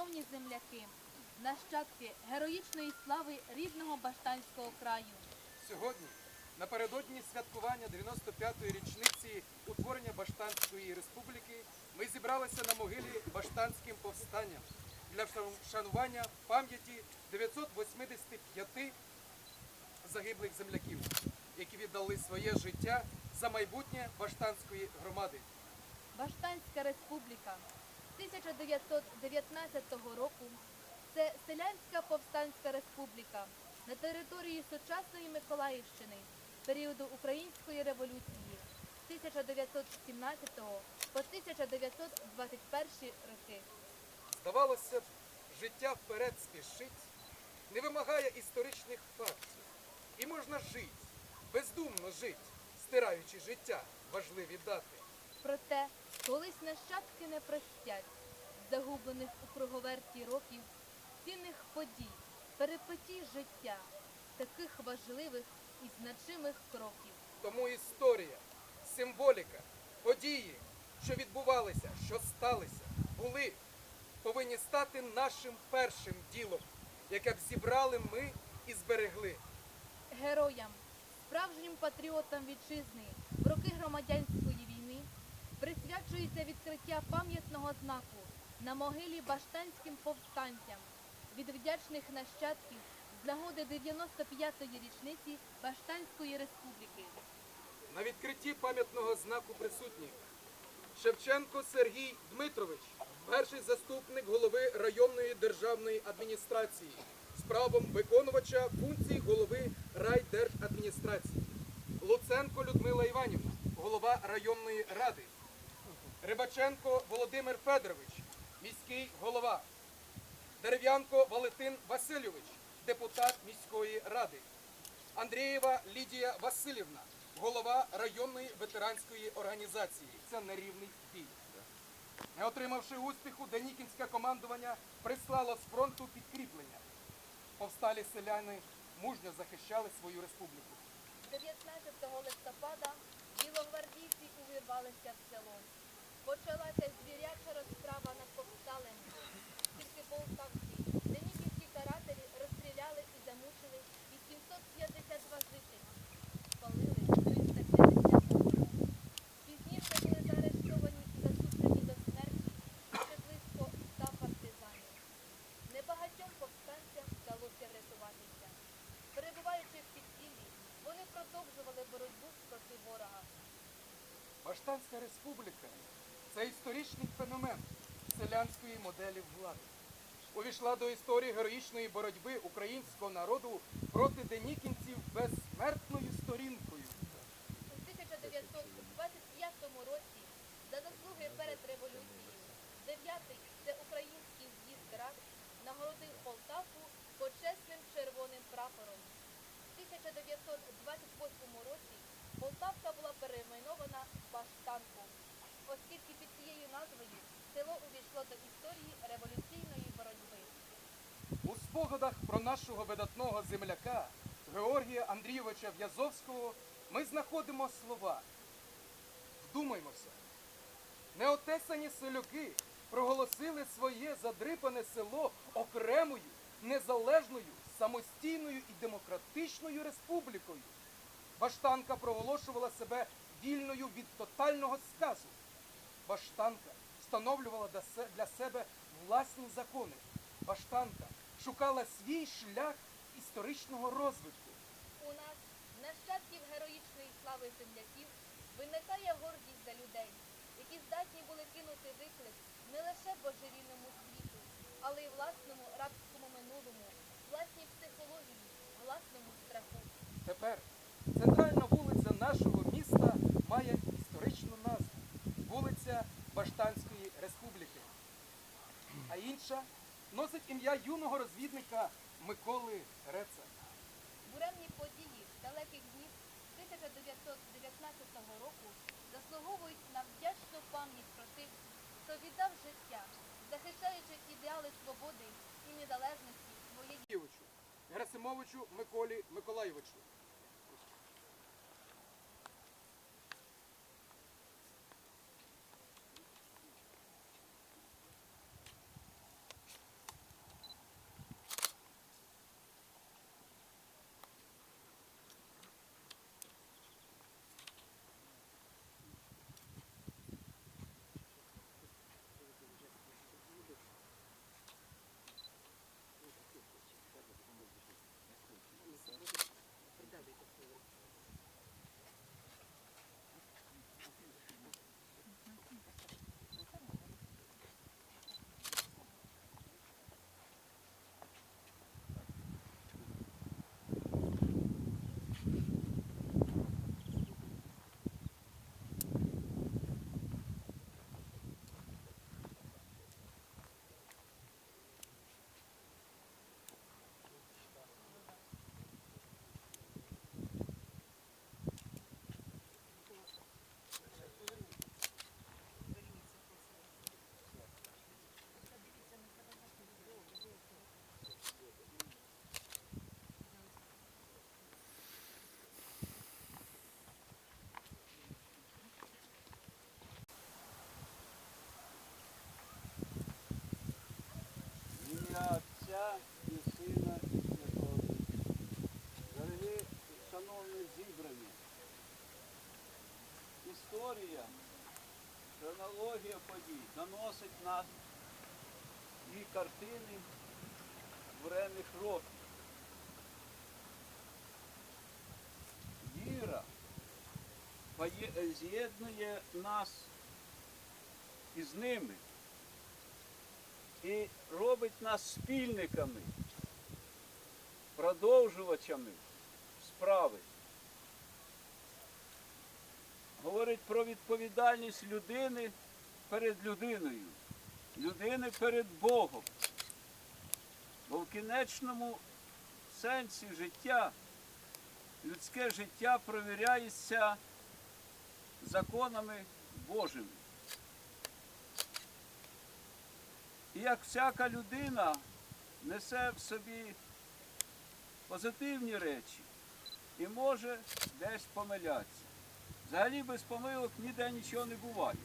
Шановні земляки, нащадки героїчної слави рідного Баштанського краю. Сьогодні, напередодні святкування 95-ї річниці утворення Баштанської республіки, ми зібралися на могилі Баштанським повстанням для вшанування пам'яті 985 загиблих земляків, які віддали своє життя за майбутнє Баштанської громади. Баштанська республіка 1919 року це селянська повстанська республіка на території сучасної Миколаївщини періоду Української революції з 1917 по 1921 роки. Здавалося б, життя вперед спішить, не вимагає історичних фактів. І можна жити, бездумно жити, стираючи життя важливі дати. Проте колись нащадки не простять загублених у круговерті років цінних подій, перипетій життя, таких важливих і значимих кроків. Тому історія, символіка, події, що відбувалися, що сталися, були, повинні стати нашим першим ділом, яке б зібрали ми і зберегли. Героям, справжнім патріотам вітчизни в роки громадянської присвячується відкриття пам'ятного знаку на могилі баштанським повстанцям від вдячних нащадків з нагоди 95-ї річниці Баштанської республіки. На відкритті пам'ятного знаку присутні Шевченко Сергій Дмитрович, перший заступник голови районної державної адміністрації з правом виконувача функцій голови райдержадміністрації. Луценко Людмила Іванівна, голова районної ради. Рибаченко Володимир Федорович, міський голова. Дерев'янко Валентин Васильович, депутат міської ради. Андрієва Лідія Васильівна, голова районної ветеранської організації. Це нерівний бій. Не отримавши успіху, Денікінське командування прислало з фронту підкріплення. Повсталі селяни мужньо захищали свою республіку. 19 листопада білогвардійці увірвалися в село. Почалася звіряча розправа над повсталим. Тільки полтавці, деніківські карателі розстріляли і замучили 852 жителі. Спалили 350 домів. Пізніше були заарештовані і засуджені до смерті ще близько 100 партизанів. Небагатьом повстанцям вдалося врятуватися. Перебуваючи в підпіллі, вони продовжували боротьбу проти ворога. Баштанська республіка це історичний феномен селянської моделі влади. Увійшла до історії героїчної боротьби українського народу проти денікінців без сторінкою. Спогадах про нашого видатного земляка Георгія Андрійовича В'язовського ми знаходимо слова. Вдумаймося, неотесані селюки проголосили своє задрипане село окремою, незалежною, самостійною і демократичною республікою. Баштанка проголошувала себе вільною від тотального сказу. Баштанка встановлювала для себе власні закони. Баштанка шукала свій шлях історичного розвитку. У нас, нащадків героїчної слави земляків, виникає гордість за людей, які здатні були кинути виклик не лише божевільному світу, але й власному рабському ім'я юного розвідника Миколи Реца. Буремні події далеких днів 1919 року заслуговують на вдячну пам'ять про тих, хто віддав життя, захищаючи ідеали свободи і незалежності своєї. Герасимовичу, Миколі Миколаєвичу. Отця і Сина і Святого Духа. Дорогі шановні зібрані, історія, хронологія доносить нас і картини буремних років. Віра з'єднує нас із ними і робить нас спільниками, продовжувачами справи. Говорить про відповідальність людини перед людиною, людини перед Богом. Бо в кінечному сенсі життя, людське життя провіряється законами Божими. І як всяка людина несе в собі позитивні речі і може десь помилятися. Взагалі без помилок ніде нічого не буває.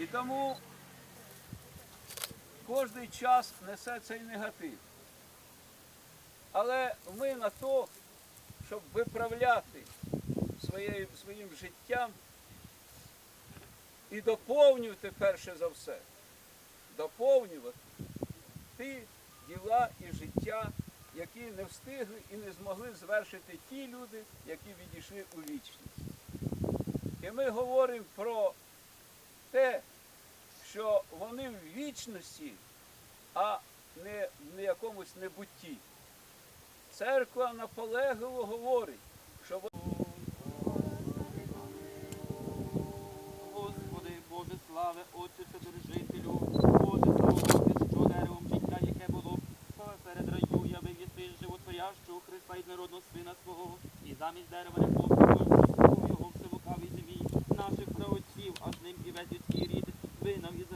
І тому кожний час несе цей негатив. Але ми на то, щоб виправляти своє, своїм життям і доповнювати перше за все, доповнювати ті діла і життя, які не встигли і не змогли звершити ті люди, які відійшли у вічність. І ми говоримо про те, що вони в вічності, а не в якомусь небутті. Церква наполегливо говорить, що Господи, Боже слави, Отче Вседержителю, Боже слава, що деревом життя, яке було перед раю, явив єси животворящого Христа і народного Сина свого, і замість дерева не послухав його в лукавій землі, наших праотців, а з ним і весь людський рід, винав із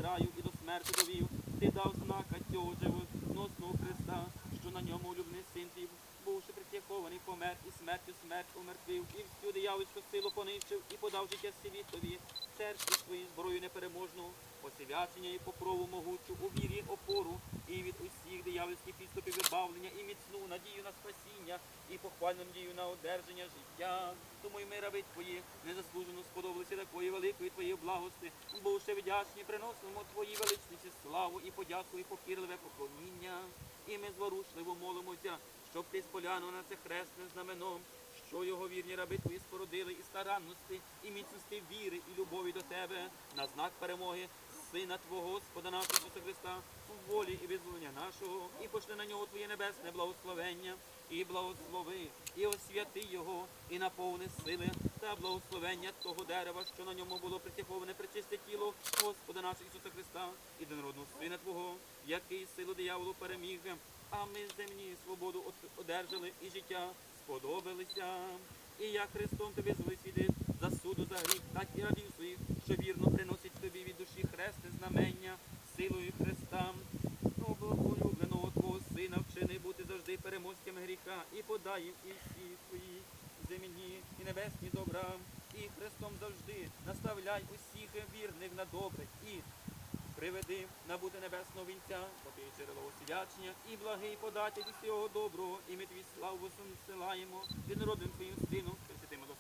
смерти довів. Ти дав знак цього живоносного Христа, що на ньому любний син твій, бувши притягований, помер і смертю смерть умертвив, і всю диявольську силу понищив, і подав життя світові, церкві своїй зброю непереможну, посвячення і покрову могучу, у вірі опору, і від усіх диявольських підступів вибавлення, і міцну надію на спасіння, і похвальну надію на одержання життя. Тому й ми, раби твої, незаслужено сподобалися такої великої твоєї благости, бувши вдячні, приносимо твої величниці славу і подяку, і покірливе поклоніння. І ми зворушливо молимося, щоб ти сполянув на це хресне знаменом, що його вірні раби твої спородили і старанності, і міцності віри, і любові до тебе на знак перемоги Сина Твого Господа нашого Ісуса Христа, в волі і визволення нашого, і пошли на нього Твоє небесне благословення, і благослови, і освяти його, і наповни сили та благословення того дерева, що на ньому було притяговане причисте тіло Господа нашого Ісуса Христа і до народного Сина Твого, який силу дияволу переміг, а ми земні свободу одержали і життя сподобалися. І я Христом тобі звисвідив за суду за гріх, так і рабів своїх, що вірно приносить тобі від душі хресне знамення силою Христа. Благолюбленого Твого Сина вчини бути завжди переможцями гріха і подай їм і всі твої земні і небесні добра. І Христом завжди наставляй усіх вірних на добре і приведи набути небесного вінця, ти джерело освячення і благий податель усього доброго, і ми твій славу силаємо від народним твоїм сином,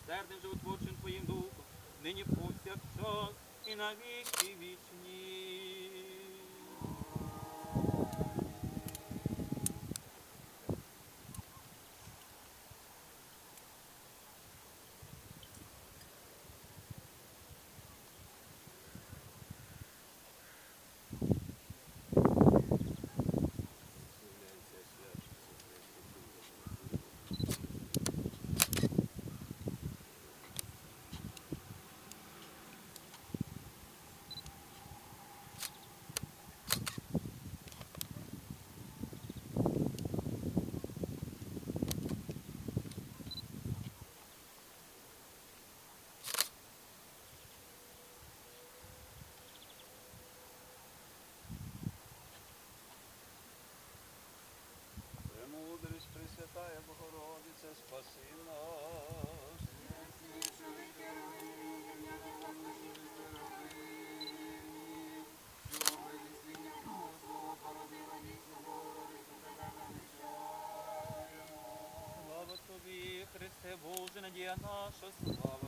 милосердним животворчим твоїм духом, нині повсякчас і навіки вічні. Надія наша, слава